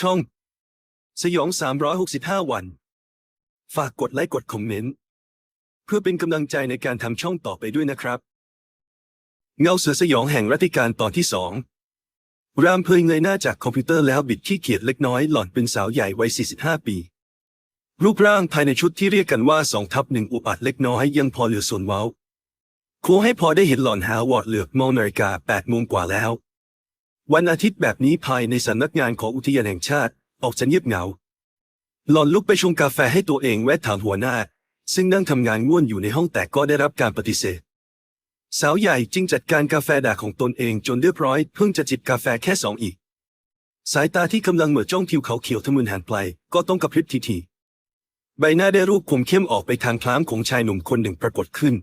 ช่อง สยอง 365 วัน ฝากกดไลค์กดคอมเมนต์ เพื่อเป็นกำลังใจในการทำช่องต่อไปด้วยนะครับ เงาเสือสยองแห่งรัติการตอนที่สองรามเพยเงยหน้าจากคอมพิวเตอร์แล้วบิดขี้เกียจเล็กน้อยหล่อนเป็นสาวใหญ่วัย 45 ปี รูปร่างภายในชุดที่เรียกกันว่าสองทับหนึ่งอุบัติเล็กน้อยยังพอเหลือส่วนเว้าครูให้พอได้เห็นหล่อนหาวอดเหลือกมองนาฬิกา8โมงกว่าแล้ว วันอาทิตย์แบบนี้ภายในสำนักงานของอุทยานแห่งชาติ ออกจะเงียบเหงา หล่อนลุกไปชงกาแฟให้ตัวเองแวะถามหัวหน้า ซึ่งนั่งทำงานง่วนอยู่ในห้องแต่ก็ได้รับการปฏิเสธ สาวใหญ่จึงจัดการกาแฟด่าของตนเองจนเรียบร้อย เพิ่งจะจิบกาแฟแค่สองอีก สายตาที่กำลังเหมือจ้องทิวเขาเขียวทะมึนหันไปก็ต้องกระพริบทีทีๆใบหน้าได้รูปคมเข้มออกไปทางคล้ามของชายหนุ่มคนหนึ่งปรากฏขึ้น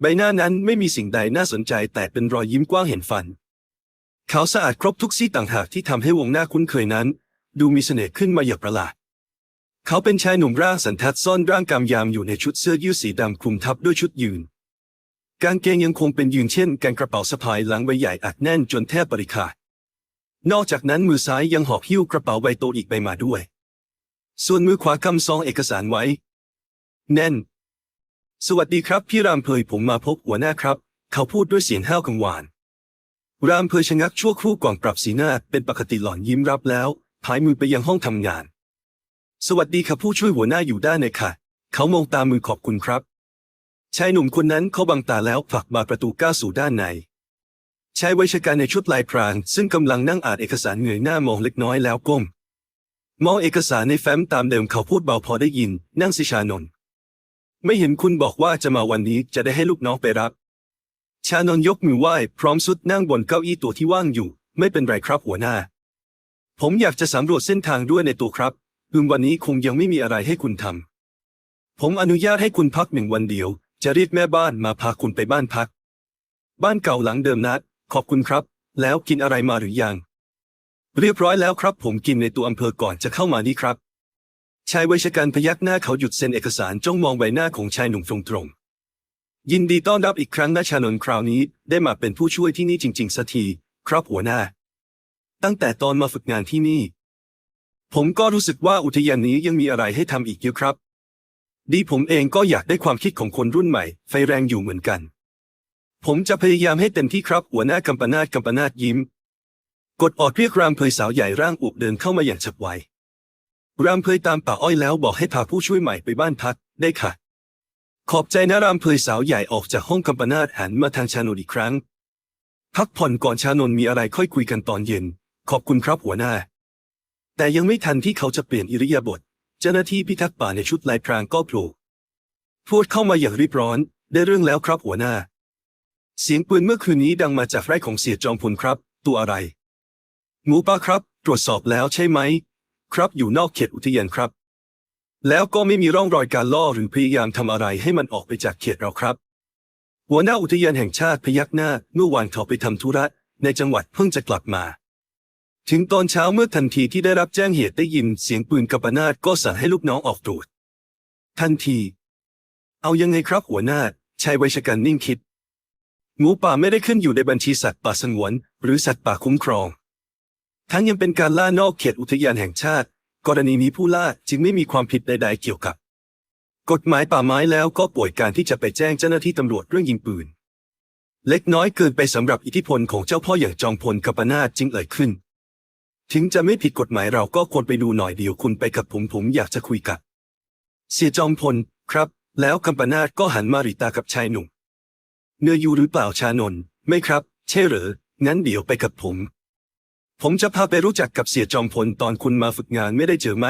ใบหน้านั้นไม่มีสิ่งใดน่าสนใจแต่เป็นรอยยิ้มกว้างเห็นฟัน เขาสะอาดครบทุกซี่ต่างหากที่ทำให้วงหน้าคุ้นเคยนั้น ดูมีเสน่ห์ขึ้นมาอย่างประหลาด เขาเป็นชายหนุ่มร่างสันทัดซ่อนร่างกำยามอยู่ในชุดเสื้อยืดสีดำคลุมทับด้วยชุดยืน กางเกงยังคงเป็นยืนเช่นกันกระเป๋าสะพายหลังใบใหญ่อัดแน่นจนแทบปริขาดนอกจากนั้นมือซ้ายยังหอบหิ้วกระเป๋าใบโตอีกใบมาด้วย ส่วนมือขวากำซองเอกสารไว้ แน่น สวัสดีครับ พี่รามเพยผมมาพบหัวหน้าครับ เขาพูดด้วยเสียงห้าวกังวาน รามเพยชะงักชั่วครู่ก่อนปรับสีหน้าเป็นปกติหล่อนยิ้มรับแล้วพายมือไปยังห้องทำงาน สวัสดีครับผู้ช่วยหัวหน้าอยู่ด้านในค่ะ เขามองตามมือขอบคุณครับ ชายหนุ่มคนนั้นเขาบังตาแล้วผลักบานประตูก้าวสู่ด้านในชายวัยชการในชุดลายพรางซึ่งกำลังนั่งอ่านเอกสารเงยหน้ามองเล็กน้อยแล้วก้มมองเอกสารในแฟ้มตามเดิมเขาพูดเบาพอได้ยิน นั่งสิชานนไม่เห็นคุณบอกว่าจะมาวันนี้จะได้ให้ลูกน้องไปรับ ชานนยกมือไหว้พร้อมสุดนั่งบนเก้าอี้ตัวที่ว่างอยู่ ไม่เป็นไรครับหัวหน้า ผมอยากจะสำรวจเส้นทางด้วยในตัวครับคืนวันนี้คงยังไม่มีอะไรให้คุณทำผมอนุญาตให้คุณพักหนึ่งวันเดียว จะรียกแม่บ้านมาพาคุณไปบ้านพัก บ้านเก่าหลังเดิมนัด ขอบคุณครับ แล้วกินอะไรมาหรือยัง เรียบร้อยแล้วครับ ผมกินในตัวอำเภอก่อนจะเข้ามานี่ครับชายวัยชการพยักหน้าเขาหยุดเซ็นเอกสารจ้องมองใบหน้าของชายหนุ่มตรงๆ ยินดีต้อนรับอีกครั้งนะชานนท์คราวนี้ได้มาเป็นผู้ช่วยที่นี่จริง ๆสักทีครับหัวหน้า ตั้งแต่ตอนมาฝึกงานที่นี่ ผมก็รู้สึกว่าอุทยานนี้ยังมีอะไรให้ทำอีกเยอะครับ ดีผมเองก็อยากได้ความคิดของคนรุ่นใหม่ ไฟแรงอยู่เหมือนกัน ผมจะพยายามให้เต็มที่ครับหัวหน้ากัมปนาตกัมปนาตยิ้ม กดออดเรียกรามเพยสาวใหญ่ร่างอุบเดินเข้ามาอย่างฉับไวรามเพยตามป่าอ้อยแล้วบอกให้พาผู้ช่วยใหม่ไปบ้านพักได้ค่ะ ขอบใจนะรามเพยสาวใหญ่ออกจากห้องกัมปนาตหันมาทางชานนอีกครั้ง พักผ่อนก่อนชานนมีอะไรค่อยคุยกันตอนเย็น ขอบคุณครับหัวหน้า แต่ยังไม่ทันที่เขาจะเปลี่ยนอิริยาบถเจ้าหน้าที่พิทักษ์ป่าในชุดลายพรางก็โผล่พูดเข้ามาอย่างรีบร้อน ได้เรื่องแล้วครับหัวหน้า เสียงปืนเมื่อคืนนี้ดังมาจากไร่ของเสียจอมพลครับ ตัวอะไรหมูป่าครับ ตรวจสอบแล้วใช่ไหม ครับอยู่นอกเขตอุทยานครับ แล้วก็ไม่มีร่องรอยการล่อหรือพยายามทำอะไรให้มันออกไปจากเขตเราครับ หัวหน้าอุทยานแห่งชาติพยักหน้าเมื่อวานเขาไปทำธุระในจังหวัดเพิ่งจะกลับมา ถึงตอนเช้าเมื่อทันทีที่ได้รับแจ้งเหตุได้ยินเสียงปืนกัปนาตก็สั่งให้ลูกน้องออกตรวจทันที เอายังไงครับหัวหน้าชายวัยชกันนิ่งคิดหมูป่าไม่ได้ขึ้นอยู่ในบัญชีสัตว์ป่าสงวน หรือสัตว์ป่าคุ้มครอง ทั้งยังเป็นการล่านอกเขตอุทยานแห่งชาติ กรณีนี้ผู้ล่าจึงไม่มีความผิดใด ๆ เกี่ยวกับ กฎหมายป่าไม้แล้วก็ป่วยการที่จะไปแจ้งเจ้าหน้าที่ตำรวจเรื่องยิงปืน เล็กน้อยเกินไปสำหรับอิทธิพลของเจ้าพ่ออย่างจอมพลกัปนาตจึงเอ่ยขึ้น ถึงจะไม่ผิดกฎหมายเราก็ควรไปดูหน่อยเดียวคุณไปกับผมผมอยากจะคุยกับ เสียจอมพลครับ แล้วกัมปนาตก็หันมาริตากับชายหนุ่มเนื้ออยู่หรือเปล่าชานนไม่ครับ ใช่หรืองั้นเดี๋ยวไปกับผม ผมจะพาไปรู้จักกับเสียจอมพลตอนคุณมาฝึกงานไม่ได้เจอไหม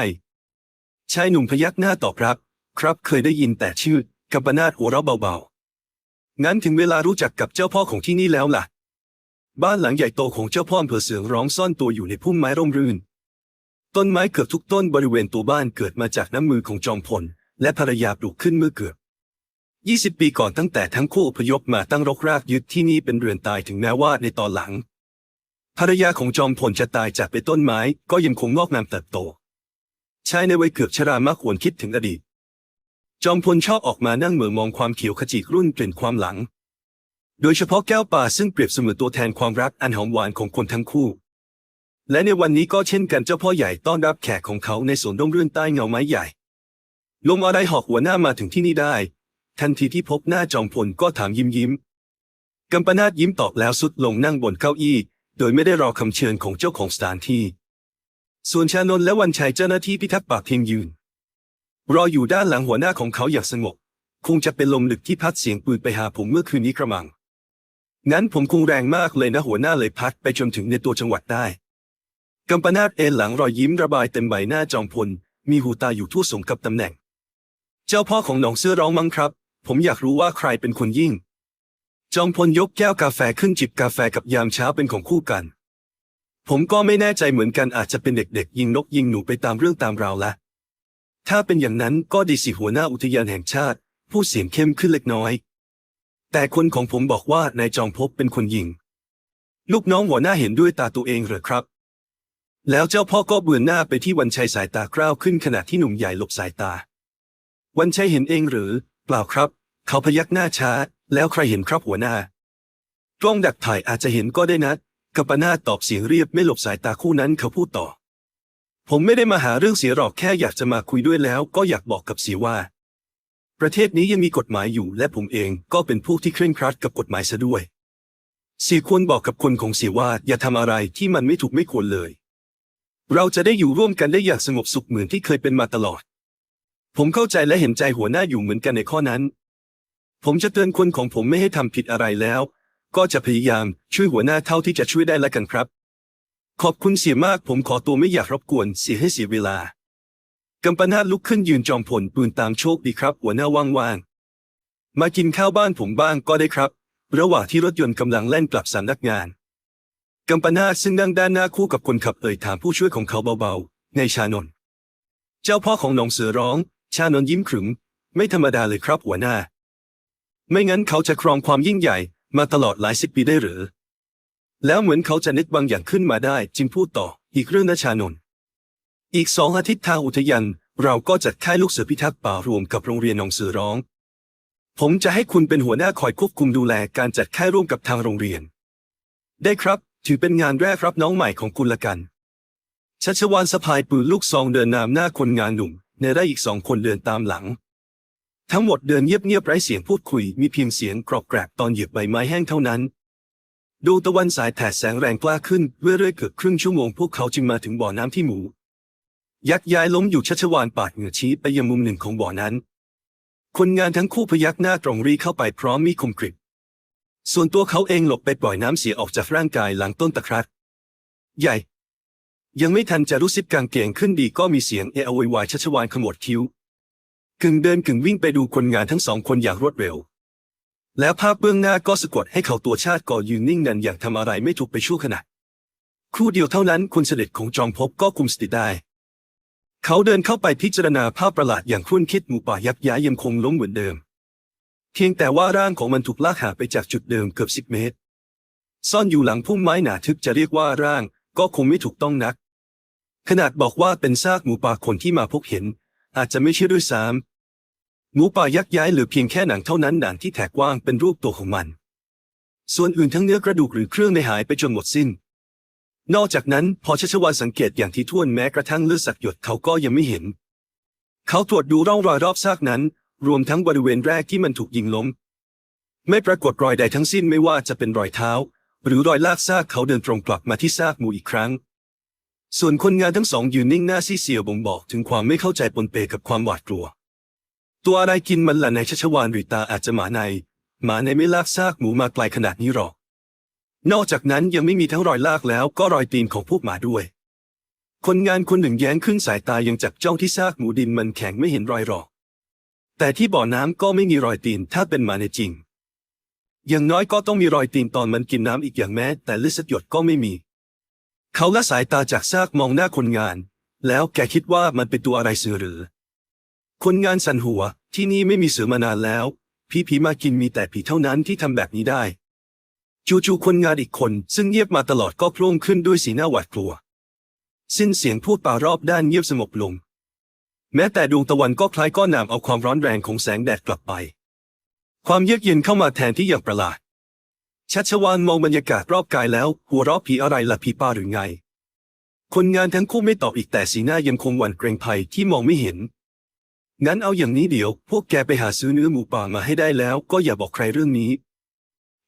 ชายหนุ่มพยักหน้าตอบรับ ครับเคยได้ยินแต่ชื่อกัปนาตหัวเราะเบาๆ งั้นถึงเวลารู้จักกับเจ้าพ่อของที่นี่แล้วล่ะ บ้านหลังใหญ่โตของเจ้าพ่ออำเภอเสืองร้องซ่อนตัวอยู่ในพุ่มไม้ร่มรื่น ต้นไม้เกือบทุกต้นบริเวณตัวบ้านเกิดมาจากน้ำมือของจอมพล และภรรยาปลูกขึ้นเมื่อเกือบ20 ปีก่อนตั้งแต่ทั้งคู่อพยพมาตั้งรกรากยึดที่นี่เป็นเรือนตายถึงแม้ว่าในตอนหลัง ภรรยาของจอมพลจะตายจากไปต้นไม้ก็ยังคงงอกงามเติบโต ชายในวัยเกือบชรามักหวนคิดถึงอดีต จอมพลชอบออกมานั่งเหมือมองความเขียวขจีรุ่นเปลี่ยนความหลัง โดยเฉพาะแก้วป่าซึ่งเปรียบเสมือนตัวแทนความรักอันหอมหวานของคนทั้งคู่ และในวันนี้ก็เช่นกันเจ้าพ่อใหญ่ต้อนรับแขกของเขาในสวนร่มรื่นใต้เงาไม้ใหญ่ลงอะไรหอกหัวหน้ามาถึงที่นี่ได้ ทันทีที่พบหน้าจอมพลก็ถามยิ้มยิ้มกัมปนาตยิ้มตอบแล้วสุดลงนั่งบนเก้าอี้ โดยไม่ได้รอคำเชิญของเจ้าของสถานที่ ส่วนชานนท์และวันชัยเจ้าหน้าที่พิทักษ์ป่าเพียงยืน รออยู่ด้านหลังหัวหน้าของเขาอย่างสงบ คงจะเป็นลมลึกที่พัดเสียงปืนไปหาผมเมื่อคืนนี้กระมัง งั้นผมคงแรงมากเลยนะหัวหน้าเลยพัดไปจนถึงในตัวจังหวัดได้ กัมปนาตเอนหลังรอยยิ้มระบายเต็มใบหน้าจอมพล มีหูตาอยู่ทั่วสมกับตำแหน่ง เจ้าพ่อของหนองเสื้อร้องมั้งครับ ผมอยากรู้ว่าใครเป็นคนยิ่ง จอมพลยกแก้วกาแฟขึ้นจิบกาแฟกับยามเช้าเป็นของคู่กัน ผมก็ไม่แน่ใจเหมือนกันอาจจะเป็นเด็กๆ ยิงนกยิงหนูไปตามเรื่องตามราวละ ถ้าเป็นอย่างนั้นก็ดีสิหัวหน้าอุทยานแห่งชาติ ผู้เสียงเข้มขึ้นเล็กน้อย แต่คนของผมบอกว่านายจอมภพเป็นคนยิง ลูกน้องหัวหน้าเห็นด้วยตาตัวเองเหรอครับ แล้วเจ้าพ่อก็เบือนหน้าไปที่วันชัยสายตากร้าวขึ้นขณะที่หนุ่มใหญ่หลบสายตา วันชัยเห็นเองหรือ เปล่าครับ เขาพยักหน้าช้า แล้วใครเห็นครับหัวหน้า กล้องดักถ่ายอาจจะเห็นก็ได้นะกัปปนาตตอบเสียงเรียบไม่หลบสายตาคู่นั้นเขาพูดต่อ ผมไม่ได้มาหาเรื่องเสียหรอกแค่อยากจะมาคุยด้วยแล้ว ก็อยากบอกกับเสียว่า ประเทศนี้ยังมีกฎหมายอยู่และผมเองก็เป็นผู้ที่เคร่งครัดกับกฎหมายซะด้วยเสียควรบอกกับคนของเสียว่าอย่าทำอะไรที่มันไม่ถูกไม่ควรเลย เราจะได้อยู่ร่วมกันได้อย่างสงบสุขเหมือนที่เคยเป็นมาตลอด ผมเข้าใจและเห็นใจหัวหน้าอยู่เหมือนกันในข้อนั้น ผมจะเตือนคนของผมไม่ให้ทำผิดอะไรแล้ว ก็จะพยายามช่วยหัวหน้าเท่าที่จะช่วยได้ละกันครับ ขอบคุณเสียมากผมขอตัวไม่อยากรบกวนเสียให้เสียเวลา กัมปนาตลุกขึ้นยืนจอมพลปืนตามโชคดีครับ หัวหน้าว่างๆ มากินข้าวบ้านผมบ้างก็ได้ครับ ระหว่างที่รถยนต์กำลังแล่นกลับสำนักงาน กัมปนาตซึ่งนั่งด้านหน้าคู่กับคนขับเอ่ยถามผู้ช่วยของเขาเบาๆ ในชานน เจ้าพ่อของหนองเสือร้อง ชานนยิ้มขรึม ไม่ธรรมดาเลยครับหัวหน้า ไม่งั้นเขาจะครองความยิ่งใหญ่มาตลอดหลายสิบปีได้หรือ แล้วเหมือนเขาจะนึกบางอย่างขึ้นมาได้จึงพูดต่ออีกเรื่องนะชานนท์อีกสองอาทิตย์ทางอุทยานเราก็จัดค่ายลูกเสือพิทักษ์ป่ารวมกับโรงเรียนหนองเสือร้อง ผมจะให้คุณเป็นหัวหน้าคอยควบคุมดูแลการจัดค่ายร่วมกับทางโรงเรียน ได้ครับ ถือเป็นงานแรกรับน้องใหม่ของคุณละกันชัชวานสะพายปืนลูกซองเดินนำหน้าคนงานหนุ่ม ในได้อีกสองคนเดินตามหลัง ทั้งหมดเดินเงียบๆไร้เสียงพูดคุย มีเพียงเสียงกรอบแกรบตอนเหยียบใบไม้แห้งเท่านั้นดวงตะวันสายแผดแสงแรงกล้าขึ้นเรื่อยๆเกือบครึ่งชั่วโมงพวกเขาจึงมาถึงบ่อน้ำที่หมู ยักษ์ย้ายล้มอยู่ชัชวานปาดเหงื่อชี้ไปยังมุมหนึ่งของบ่อนั้น คนงานทั้งคู่พยักหน้าตรงรีเข้าไปพร้อมมีคมกริบส่วนตัวเขาเองหลบไปปล่อยน้ำเสียออกจากร่างกายหลังต้นตะครัดใหญ่ ยังไม่ทันจะรู้สึกกางเกงขึ้นดีก็มีเสียงเออโวยวายชัชวานขมวดคิ้ว กึ่งเดินกึ่งวิ่งไปดูคนงานทั้งสองคนอย่างรวดเร็ว แล้วภาพเบื้องหน้าก็สะกดให้เขาตัวชาติก่อยืนนิ่งนันอย่างทำอะไรไม่ถูกไปชั่วขณะครู่เดียวเท่านั้นคนเสด็จของจอมภพก็คุมสติได้ เขาเดินเข้าไปพิจารณาภาพประหลาดอย่างครุ่นคิดหมูป่ายักษ์ย้ายยังคงล้มเหมือนเดิม เพียงแต่ว่าร่างของมันถูกลากหาไปจากจุดเดิมเกือบสิบเมตร ซ่อนอยู่หลังพุ่มไม้หนาทึบจะเรียกว่าร่างก็คงไม่ถูกต้องนัก ขนาดบอกว่าเป็นซากหมูป่าคนที่มาพบเห็น อาจจะไม่เชื่อด้วยซ้ำหมูป่ายักษ์ย้ายเหลือเพียงแค่หนังเท่านั้นหนังที่แถกกว้างเป็นรูปตัวของมัน ส่วนอื่นทั้งเนื้อกระดูกหรือเครื่องในหายไปจนหมดสิ้น นอกจากนั้นพอชัชวานสังเกตอย่างที่ท่วนแม้กระทั่งเลือดสักหยดเขาก็ยังไม่เห็น เขาตรวจดูร่องรอยรอบซากนั้น รวมทั้งบริเวณแรกที่มันถูกยิงล้ม ไม่ปรากฏรอยใดทั้งสิ้นไม่ว่าจะเป็นรอยเท้า หรือรอยลากซากเขาเดินตรงกลับมาที่ซากหมูอีกครั้ง ส่วนคนงานทั้งสองยืนนิ่งหน้าซีเซียวบ่งบอกถึงความไม่เข้าใจปนเปกับความหวาดกลัว ตัวอะไรกินมันล่ะในชัชวานหรือตาอาจจะหมาใน หมาในไม่ลากซากหมูมาไกลขนาดนี้หรอก นอกจากนั้นยังไม่มีทั้งรอยลากแล้วก็รอยตีนของพวกหมาด้วย คนงานคนหนึ่งแย้งขึ้นสายตายังจับจ้องที่ซากหมูดินมันแข็งไม่เห็นรอยหรอก แต่ที่บ่อน้ำก็ไม่มีรอยตีนถ้าเป็นหมาในจริง อย่างน้อยก็ต้องมีรอยตีนตอนมันกินน้ำอีกอย่างแม้ แต่เลือดสักหยดก็ไม่มี เขาละสายตาจากซากมองหน้าคนงาน แล้วแกคิดว่ามันเป็นตัวอะไรเสือหรือ คนงานสันหัวที่นี่ไม่มีเสือมานานแล้ว ผีผีมากินมีแต่ผีเท่านั้นที่ทำแบบนี้ได้ จู่ๆคนงานอีกคน ซึ่งเงียบมาตลอดก็โพล่งขึ้นด้วยสีหน้าหวาดกลัว สิ้นเสียงพูดป่ารอบด้านเงียบสงบลง แม้แต่ดวงตะวันก็คล้ายก้อนหนามเอาความร้อนแรงของแสงแดดกลับไป ความเยือกเย็นเข้ามาแทนที่อย่างประหลาด ชัชวานมองบรรยากาศรอบกายแล้ว หัวเราะผีอะไรล่ะผีป้าหรือไง คนงานทั้งคู่ไม่ตอบอีกแต่สีหน้ายังคงหวั่นเกรงภัยที่มองไม่เห็น งั้นเอาอย่างนี้เดี๋ยว พวกแกไปหาซื้อเนื้อหมูป่ามาให้ได้แล้ว ก็อย่าบอกใครเรื่องนี้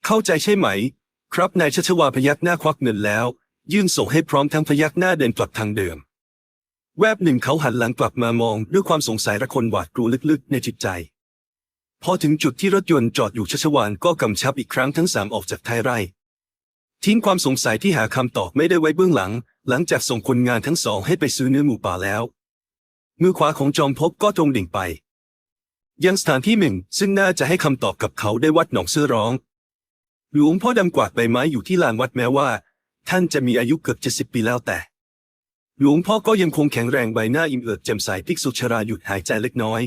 เข้าใจใช่ไหม ครับนายชัชวาพยักหน้าควักเงินแล้ว ยื่นส่งให้พร้อมทั้งพยักหน้าเดินกลับทางเดิม แวบหนึ่งเขาหันหลังกลับมามองด้วยความสงสัยระคนหวาดกลัวลึกๆ ในจิตใจ พอถึงจุดที่รถยนต์จอดอยู่ชัชวานก็กำชับอีกครั้งทั้งสามออกจากท้ายไร่ ทิ้งความสงสัยที่หาคำตอบไม่ได้ไว้เบื้องหลัง หลังจากส่งคนงานทั้งสองให้ไปซื้อเนื้อหมูป่าแล้ว มือขวาของจอมภพก็ตรงดิ่งไป ยังสถานที่หนึ่งซึ่งน่าจะให้คำตอบกับเขาได้วัดหนองเสื้อร้อง หลวงพ่อดำกวาดใบไม้อยู่ที่ลานวัดแม้ว่า ท่านจะมีอายุเกือบเจ็ดสิบปีแล้วแต่ หลวงพ่อก็ยังคงแข็งแรงใบหน้าอิ่มเอิบแจ่มใสภิกษุชราหยุดหายใจเล็กน้อย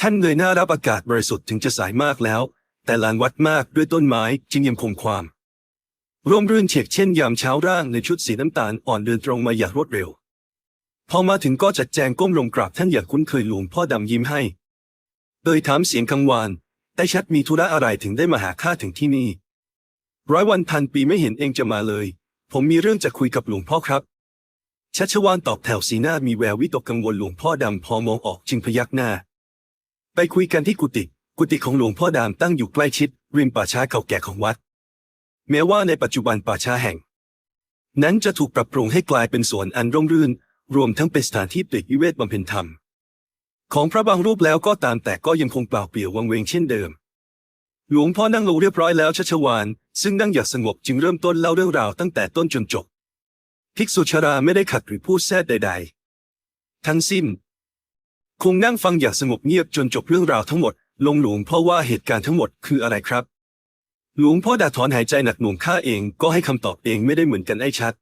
ท่านเงยหน้ารับอากาศบริสุทธิ์ถึงจะสายมากแล้ว แต่ลานวัดมากด้วยต้นไม้จึงยังคงความ ร่มรื่นเฉกเช่นยามเช้าร่างในชุดสีน้ำตาลอ่อนเดินตรงมาอย่างรวดเร็ว พอมาถึงก็จัดแจงก้มลงกราบท่านอย่างคุ้นเคยหลวงพ่อดำยิ้มให้เอ่ยถามเสียงกังวานแต่ชัดมีธุระอะไรถึงได้มาหาข้าถึงที่นี่ ร้อยวันพันปีไม่เห็นเองจะมาเลย ผมมีเรื่องจะคุยกับหลวงพ่อครับ ชัชวานตอบแถวสีหน้ามีแวววิตกกังวลหลวงพ่อดำพอมองออกจึงพยักหน้า ไปคุยกันที่กุฏิกุฏิของหลวงพ่อดำตั้งอยู่ใกล้ชิด ริมป่าช้าเก่าแก่ของวัด แม้ว่าในปัจจุบันป่าช้าแห่ง นั้นจะถูกปรับปรุงให้กลายเป็นสวนอันร่มรื่น รวมทั้งเป็นสถานที่ปลีกวิเวกบำเพ็ญธรรม ของพระบางรูปแล้วก็ตามแต่ก็ยังคงเปล่าเปลี่ยววังเวงเช่นเดิม หลวงพ่อนั่งลงเรียบร้อยแล้วชัชวานซึ่งนั่งอย่างสงบจึงเริ่มต้นเล่าเรื่องราวตั้งแต่ต้นจนจบภิกษุชราไม่ได้ขัดหรือพูดแทรกใด ๆ ทั้งสิ้น คงนั่งฟังอย่างสงบเงียบจนจบเรื่องราวทั้งหมด ลงหลวงพ่อว่าเหตุการณ์ทั้งหมดคืออะไรครับ หลวงพ่อดาถอนหายใจหนักหน่วงข้าเองก็ให้คำตอบเองไม่ได้เหมือนกันไอ้ชัด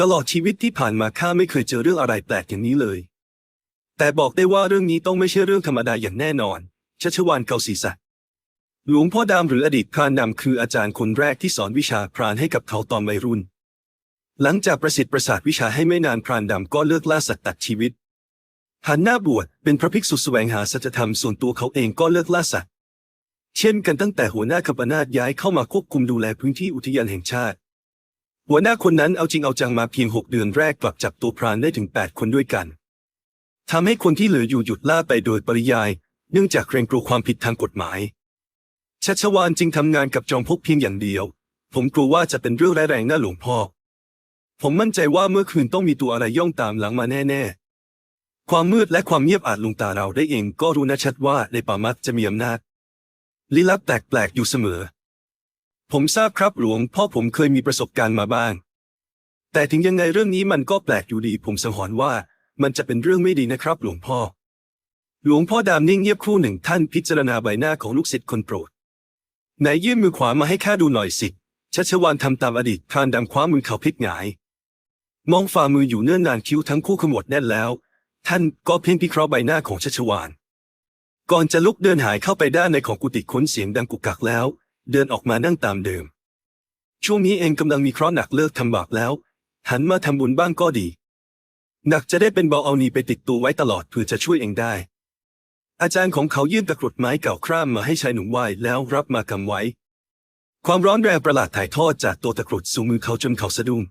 ตลอดชีวิตที่ผ่านมาข้าไม่เคยเจอเรื่องอะไรแปลกอย่างนี้เลย แต่บอกได้ว่าเรื่องนี้ต้องไม่ใช่เรื่องธรรมดาอย่างแน่นอน ชัชวานเกาศีรษะหลวงพ่อดำหรืออดีตพรานดำคืออาจารย์คนแรกที่สอนวิชาพรานให้กับเขาตอนวัยรุ่น หลังจากประสิทธิ์ประสาทวิชาให้ไม่นานพรานดำก็เลิกล่าสัตว์ตัดชีวิต หันหน้าบวชเป็นพระภิกษุแสวงหาสัจธรรมส่วนตัวเขาเองก็เลิกล่าสัตว์ เช่นกันตั้งแต่หัวหน้าคปนาตย้ายเข้ามาควบคุมดูแลพื้นที่อุทยานแห่งชาติ หัวหน้าคนนั้นเอาจริงเอาจังมาเพียงหกเดือนแรกกลับจับตัวพรานได้ถึงแปดคนด้วยกันทำให้คนที่เหลืออยู่หยุดล่าไปโดยปริยาย เนื่องจากเกรงกลัวความผิดทางกฎหมาย ชัชวานจึงทำงานกับจอมพกเพียงอย่างเดียว ผมกลัวว่าจะเป็นเรื่องร้ายแรงน่าหลวงพ่อ ผมมั่นใจว่าเมื่อคืนต้องมีตัวอะไรย่องตามหลังมาแน่ๆ ความมืดและความเงียบอาจลงตาเราได้เองก็รู้นะชัดว่าในป่ามัดจะมีอำนาจลี้ลับแปลกๆอยู่เสมอ ผมทราบครับหลวงพ่อผมเคยมีประสบการณ์มาบ้าง แต่ถึงยังไงเรื่องนี้มันก็แปลกอยู่ดีผมสังหรณ์ว่ามันจะเป็นเรื่องไม่ดีนะครับ หลวงพ่อ หลวงพ่อดามนิ่งเงียบครู่หนึ่งท่านพิจารณาใบหน้าของลูกศิษย์คนโปรดไหนยื่นมือขวามาให้ข้าดูหน่อยสิชัชวานทำตามอดีตพรานดำคว้ามือเขาพลิกหงาย มองฝ่ามืออยู่เนื่อนนานคิ้วทั้งคู่ขมวดแน่นแล้ว ท่านก็เพ่งพิเคราะห์ใบหน้าของชัชวาน ก่อนจะลุกเดินหายเข้าไปด้านในของกุฏิค้นเสียงดังกุกกักแล้ว เดินออกมานั่งตามเดิม ช่วงนี้เองกำลังมีเคราะห์หนักเลิกทำบาปแล้ว หันมาทำบุญบ้างก็ดี หนักจะได้เป็นเบาเอานีไปติดตัวไว้ตลอดเพื่อจะช่วยเองได้ อาจารย์ของเขายื่นตะกรุดไม้เก่าคร่ำมาให้ชายหนุ่มไหวแล้วรับมากำไว้ ความร้อนแรงประหลาดถ่ายทอดจากตัวตะกรุดสู่มือเขาจนเขาสะดุ้ง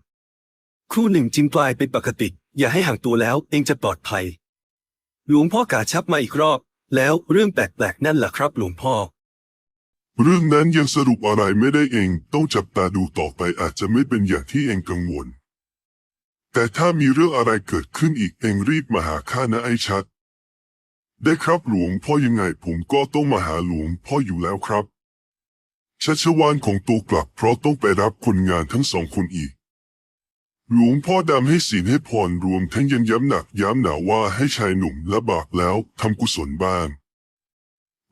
ครู่หนึ่งจึงกลายเป็นปกติ อย่าให้ห่างตัวแล้วเองจะปลอดภัย หลวงพ่อกาชับมาอีกรอบ แล้วเรื่องแปลกๆนั่นแหละครับหลวงพ่อ เรื่องนั้นยังสรุปอะไรไม่ได้เองต้องจับตาดูต่อไปอาจจะไม่เป็นอย่างที่เองกังวล แต่ถ้ามีเรื่องอะไรเกิดขึ้นอีกเองรีบมาหาข้านะไอ้ชัด ได้ครับหลวงพ่อยังไงผมก็ต้องมาหาหลวงพ่ออยู่แล้วครับชัชวานของตัวกลับเพราะต้องไปรับคนงานทั้งสองคนอีก หลวงพ่อดำให้ศีลให้พรรวมทั้งยังย้ำหนักย้ำหนาว่าให้ชายหนุ่มละบาปแล้วทำกุศลบ้าง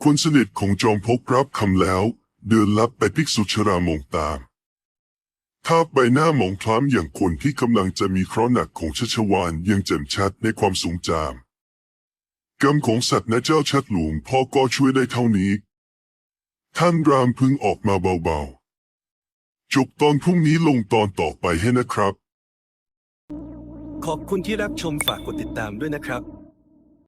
คนสนิทของจอมพกรับคำแล้ว เดินลับไปภิกษุชรามองตามถ้าใบหน้าหมองคล้ำอย่างคนที่กำลังจะมีเคราะห์หนักของชัชวานยังแจ่มชัดในความสูงจามกรรมของสัตว์นะเจ้าชัดหลวงพ่อก็ช่วยได้เท่านี้ ท่านรามพึงออกมาเบาๆจบตอนพรุ่งนี้ลงตอนต่อไปให้นะครับ ขอบคุณที่รับชมฝากกดติดตามด้วยนะครับ